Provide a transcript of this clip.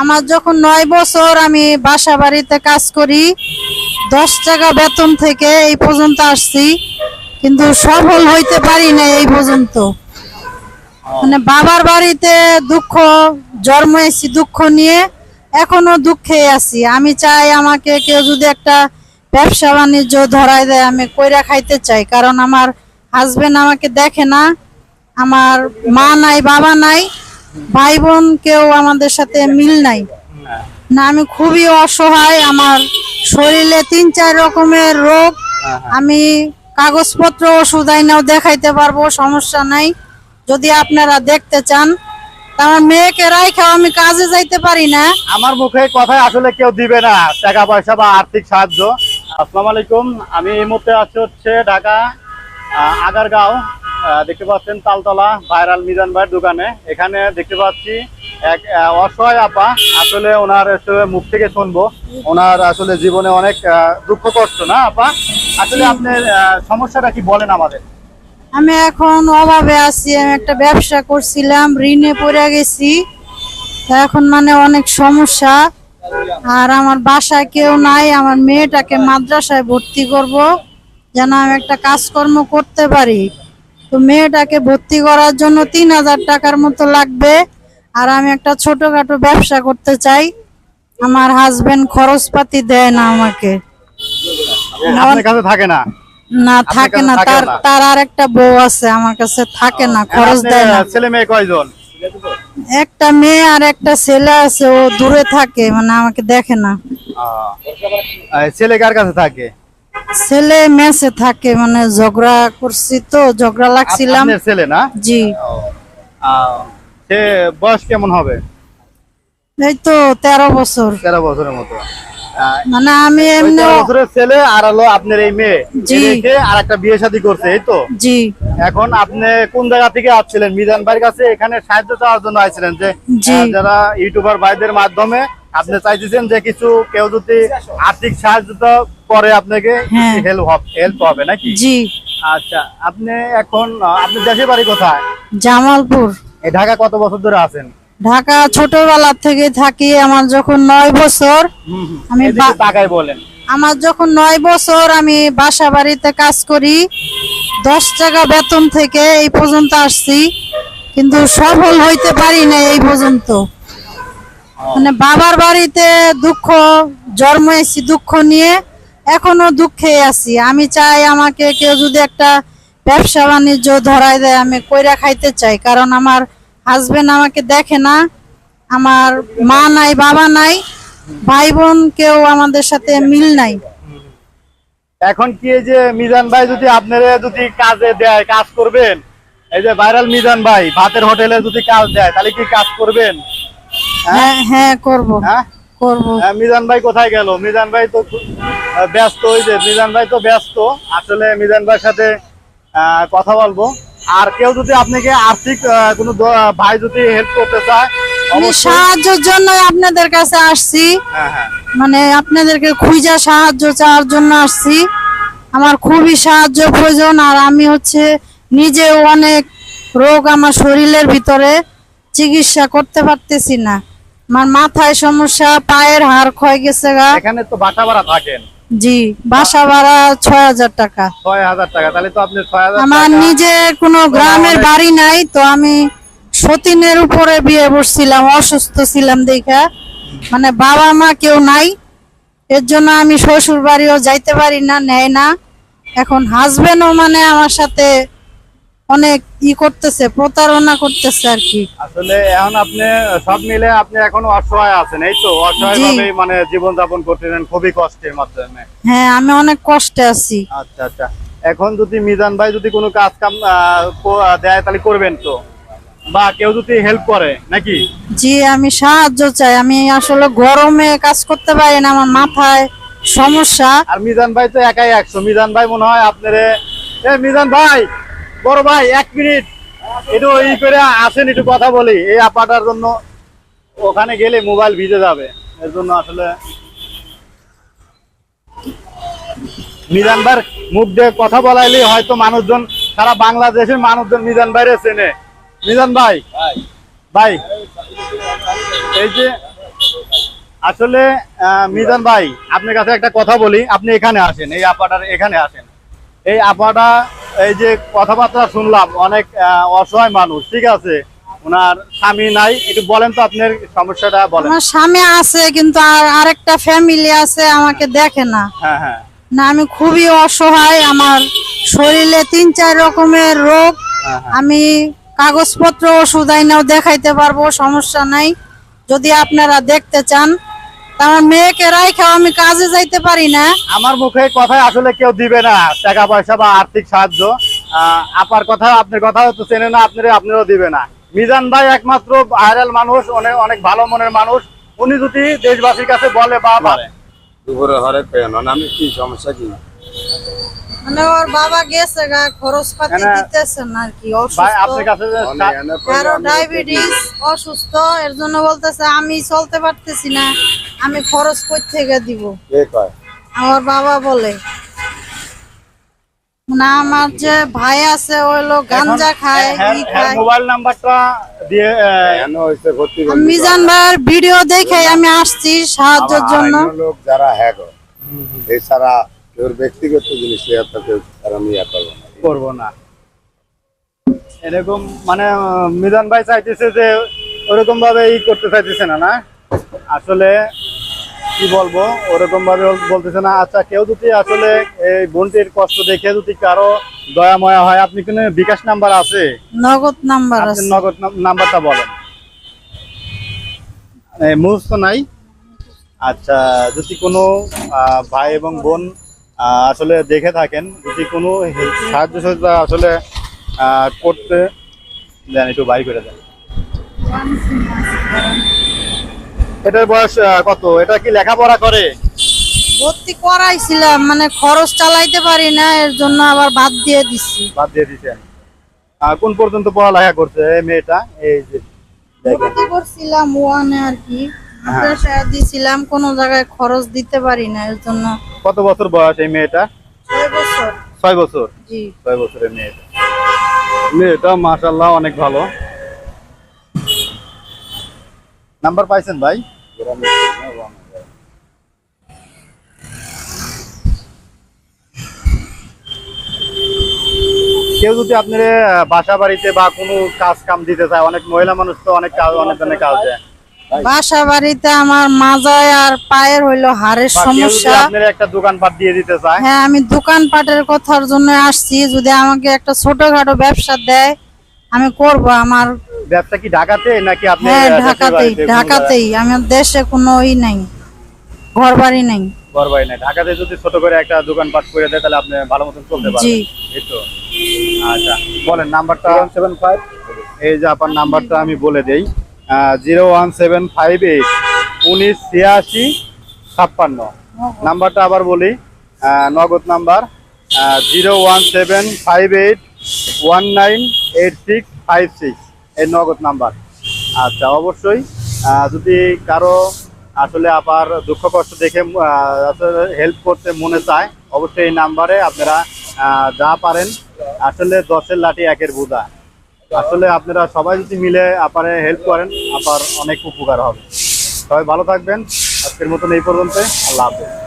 আমার যখন নয় বছর আমি বাসা বাড়িতে কাজ করি, দশ টাকা বেতন থেকে এই পর্যন্ত আসছি, কিন্তু সফল হইতে পারি না এই পর্যন্ত। মানে বাবার বাড়িতে দুঃখ, জন্মেছি দুঃখ নিয়ে, এখনও দুঃখে আছি। আমি চাই আমাকে কেউ যদি একটা ব্যবসা বাণিজ্য ধরায় দেয়, আমি কইরা খাইতে চাই। কারণ আমার হাজবেন্ড আমাকে দেখে না, আমার মা নাই, বাবা নাই। ভাই বোন কেউ আমাদের সাথে মিল নাই। না আমি খুবই অসহায় আমার শরীরে তিন চার রকমের রোগ। আমি কাগজপত্র ওষুধ আইনাও দেখাইতে পারব সমস্যা নাই। যদি আপনারা দেখতে চান আমার মেয়েকে রাইখাও আমি কাজে যাইতে পারি না। আমার মুখে কথায় আসলে কেউ দিবে না টাকা পয়সা বা আর্থিক সাহায্য। আসসালামু আলাইকুম আমি এই মুহূর্তে আছি হচ্ছে ঢাকা আগারগাঁও। দেখতে পাচ্ছেন তালতলা ভাইরাল মিজান ভাইয়ের দোকানে। এখানে দেখতে পাচ্ছি এক অসহায় আপা। আসলে ওনার মুখ থেকে শুনব। ওনার আসলে জীবনে অনেক দুঃখ কষ্ট না আপা? আসলে আপনার সমস্যাটা কি বলেন আমাদের? আমি এখন অভাবে আছি আমি একটা ব্যবসা করছিলাম ঋণে পড়ে গেছি। তা এখন মানে অনেক সমস্যা। আর আমার বাসায় কেউ নাই আমার মেয়েটাকে মাদ্রাসায় ভর্তি করব যেন আমি একটা কাজকর্ম করতে পারি। তো মেয়েটাকে ভর্তি করার জন্য তিন হাজার টাকার মতো লাগবে। আর আমি একটা ছোটখাটো ব্যবসা করতে চাই। আমার হাজবেন্ড খরচপাতি দেয় না আমাকে। কাছে থাকে না? না থাকে না। তার তার আর একটা বউ আছে আমার কাছে থাকে না খরচ দেয় না। ছেলে মেয়ে কয়জন? একটা মেয়ে আর একটা ছেলে আছে ও দূরে থাকে মানে আমাকে দেখে না। ছেলে কার কাছে থাকে? ছেলে মেসে থাকে মানে ঝগড়া করছি তো ঝগড়া লাগছিলাম। আপনার ছেলে না? জি। আহ, সে বয়স কেমন হবে? এই তো তেরো বছর। তেরো বছরের মতো। মানে আমি এমনি বছরের ছেলে আর হলো আপনার এই মেয়ে। জি। রেখে আর একটা বিয়ে শাদী করছে এই তো? জি। এখন আপনি কোন জায়গা থেকে আসছিলেন? মিজান ভাইয়ের কাছে এখানে সাহায্য চাওয়ার জন্য আসছিলেন যে যারা ইউটিউবার ভাইদের মাধ্যমে আপনি চাইতেছেন যে কিছু কেউ যদি আর্থিক সাহায্য করে আপনাকে। হেল্প হেল্প হবে নাকি? জি। আচ্ছা আপনি এখন আপনি দেশের বাড়ি কোথায়? জামালপুর। এই ঢাকা কত বছর ধরে আছেন? ঢাকা ছোটবেলা থেকে থাকি আমার যখন নয় বছর আমি বলেন। আমার যখন নয় বছর আমি বাসা বাড়িতে কাজ করি দশ টাকা বেতন থেকে এই পর্যন্ত আসছি কিন্তু সফল হইতে পারি না এই পর্যন্ত। মানে বাবার বাড়িতে দুঃখ জন্মেছি দুঃখ নিয়ে এখনও দুঃখে আছি। আমি চাই আমাকে কেউ যদি একটা ব্যবসা বাণিজ্য ধরায় দেয় আমি কইরা খাইতে চাই কারণ আমার হাজবেন্ড আমাকে দেখে না আমার মা নাই বাবা নাই ভাই বোন কেউ আমাদের সাথে মিল নাই। এখন কি এই যে মিজান ভাই যদি আপনারা যদি কাজে দেয় কাজ করবেন? এই যে ভাইরাল মিজান ভাই ভাতের হোটেলে যদি কাজ দেয় তাহলে কি কাজ করবেন? হ্যাঁ? হ্যাঁ করব। হ্যাঁ? করব। হ্যাঁ, মিজান ভাই কোথায় গেল? মিজান ভাই তো ব্যস্ত ওই যে মিজান ভাই তো ব্যস্ত। আসলে মিজান ভাইয়ের সাথে কথা বলব। আর কেউ যদি আপনাকে আর্থিক কোনো ভাই যদি হেল্প করতে চায় আমি সাহায্যের জন্য আপনাদের কাছে আসছি। হ্যাঁ হ্যাঁ। মানে আপনাদেরকে খুঁজা সাহায্য চাওয়ার জন্য আসছি। আমার খুবই সাহায্য প্রয়োজন আর আমি হচ্ছে নিজেও অনেক রোগ আমার শরীরের ভিতরে চিকিৎসা করতে পারতেছি না। আমার মাথায় সমস্যা পায়ের হাড় ক্ষয় গেছে গা। এখানে তো বাসা ভাড়া থাকেন। জি বাসা ভাড়া ছয় হাজার টাকা। ছয় হাজার টাকা তাহলে তো আপনি ছয় হাজার আমার নিজে নিজের কোনো গ্রামের বাড়ি নাই তো আমি সতীনের উপরে বিয়ে বসছিলাম অসুস্থ ছিলাম দেখা। মানে বাবা মা কেউ নাই এর জন্য আমি শ্বশুর বাড়িও যাইতে পারি না নেয় না। এখন হাজবেন্ডও মানে আমার সাথে অনেক ই করতেছে প্রতারণা করতেছে আর কি। আসলে এখন আপনি সব মিলে আপনি এখন অসহায় আছেন এই তো? অসহায় মানে জীবন যাপন করতেছেন খুবই কষ্টের মাধ্যমে। হ্যাঁ আমি অনেক কষ্টে আছি। আচ্ছা আচ্ছা। এখন যদি মিজান ভাই যদি কোনো কাজ কাম দেয় তাহলে করবেন তো? বা কেউ যদি হেল্প করে নাকি? জি আমি সাহায্য চাই। আমি আসলে গরমে কাজ করতে পারি না আমার মাথায় সমস্যা। আর মিজান ভাই তো একাই একশো। মিজান ভাই মনে হয় আপনার এ মিজান ভাই! বড় ভাই এক মিনিট। একটু ই করে আসেন একটু কথা বলি। এই আপাটার জন্য ওখানে গেলে মোবাইল ভিজে যাবে। এর জন্য আসলে মিজান ভাইয়ের মুখ দিয়ে কথা বলাইলে হয়তো মানুষজন সারা বাংলাদেশের মানুষজন মিজান ভাইরে চেনে। মিজান ভাই। ভাই এই যে আসলে আহ, মিজান ভাই আপনার কাছে একটা কথা বলি। আপনি এখানে আসেন এই আপাটার এখানে আসেন। এই আপাটা এই যে কথাবার্তা শুনলাম অনেক অসহায় মানুষ ঠিক আছে? ওনার স্বামী নাই একটু বলেন তো আপনার সমস্যাটা বলেন। আমার স্বামী আছে কিন্তু আর আরেকটা ফ্যামিলি আছে আমাকে দেখে না। হ্যাঁ হ্যাঁ। না আমি খুবই অসহায় আমার শরীরে তিন চার রকমের রোগ। হ্যাঁ, হ্যাঁ। আমি কাগজপত্র ওষুধ আইনাও দেখাইতে পারব সমস্যা নাই। যদি আপনারা দেখতে চান আমার মেয়েকে রাইখাও আমি কাজে যাইতে পারি না। আমার মুখে কথায় আসলে কেউ দিবে না। টাকা পয়সা বা আর্থিক সাহায্য। আহ, আপার কথা আপনার কথা তো চেনে না আপনারা আপনারও দিবে না। মিজান ভাই একমাত্র ভাইরাল মানুষ অনেক অনেক ভালো মনের মানুষ। উনি যদি দেশবাসীর কাছে বলে বা পারে দুপুরে হরে পেন আমি কি সমস্যা কি? মানে ওর বাবা গেছে গা খরচ পাতি না, আর কি অসুস্থ। কারও ডায়াবেটিস অসুস্থ এর জন্য বলতেছে আমি চলতে পারতেছি না আমি খরচ কই থেকে দিব আমার বাবা বলে না আমার যে ভাই আছে ওই লোক গাঞ্জা খায় হ্যাঁ, ই হ্যাঁ, খায়। মোবাইল নাম্বারটা দিয়ে মিজান ভাইয়ের ভিডিও দেখে আমি আসছি সাহায্যের জন্য। লোক যারা হ্যাক এছাড়া ব্যক্তিগত জিনিস কেউ আর আমি ইয়া করব না। করব না। এরকম মানে মিজান ভাই চাইতেছে যে ওরকম ভাবে ই করতে চাইতেছে না না? আসলে কি বলব ওরকম ভাবে বলতেছে না। আচ্ছা কেউ যদি আসলে এই বোনটির কষ্ট দেখে যদি কারও দয়া ময়া হয় আপনি কোনো বিকাশ নাম্বার আছে? নগদ নাম্বার আছে। নগদ নাম্বারটা বলেন। এই মুহূর্ত তো নাই। আচ্ছা যদি কোনো আহ, ভাই এবং বোন আসলে দেখে থাকেন যদি কোনো সাহায্য সহযোগিতা আসলে করতে দেন একটু বাই করে দেন। এটার বয়স কত? এটা কি লেখাপড়া করে? ভর্তি করাইছিলাম মানে খরচ চালাইতে পারি না এর জন্য আবার বাদ দিয়ে দিচ্ছি বাদ দিয়ে দিচ্ছেন কোন পর্যন্ত পড়ালেখা করছে এই মেয়েটা? এই যে করছিলাম ওয়ানে আর কি। দিছিলাম কোনো জায়গায় খরচ দিতে পারি না এর জন্য। কত বছর বয়স এই মেয়েটা? ছয় বছর। ছয় বছর? ছয় বছরের মেয়েটা মেয়েটা মাশাল্লাহ অনেক ভালো। নাম্বার পাইছেন ভাই। কেউ যদি আপনার বাসা বাড়িতে বা কোনো কাজ কাম দিতে চায় অনেক মহিলা মানুষ তো অনেক কাজ অনেক ধরনের কাজ দেয়। বাসা বাড়িতে আমার মাজায় আর পায়ের হইল হাড়ের সমস্যা। একটা দোকানপাট দিয়ে দিতে চায়? হ্যাঁ আমি দোকানপাটের কথার জন্য আসছি। যদি আমাকে একটা ছোটখাটো ব্যবসা দেয় আমি করব আমার। ব্যবসা কি ঢাকাতে নাকি আপনি হ্যাঁ ঢাকাতেই ঢাকাতেই। আমার দেশে কোনো ই নাই ঘর বাড়ি নাই। ঘর বাড়ি নাই। ঢাকাতে যদি ছোট করে একটা দোকানপাট করে দেয় তাহলে আপনি ভালো মতন চলতে জি। এই তো। আচ্ছা বলেন নাম্বারটা? এই যে আপনার নাম্বারটা আমি বলে দেই। Zero one seven five eight, উনিশ ছিয়াশি ছাপ্পান্ন। নাম্বারটা আবার বলি Nagad number zero one seven five eight, one nine eight six five six এই নগদ নাম্বার। আচ্ছা অবশ্যই যদি কারও আসলে আপার দুঃখ কষ্ট দেখে আসলে হেল্প করতে মনে চায়, অবশ্যই এই নাম্বারে আপনারা যা পারেন, আসলে দশের লাঠি একের বোঝা। আসলে আপনারা সবাই যদি মিলে আপারে হেল্প করেন, আপার অনেক উপকার হবে। সবাই ভালো থাকবেন। আজকের মতন এই পর্যন্ত আল্লাহ হাফেজ।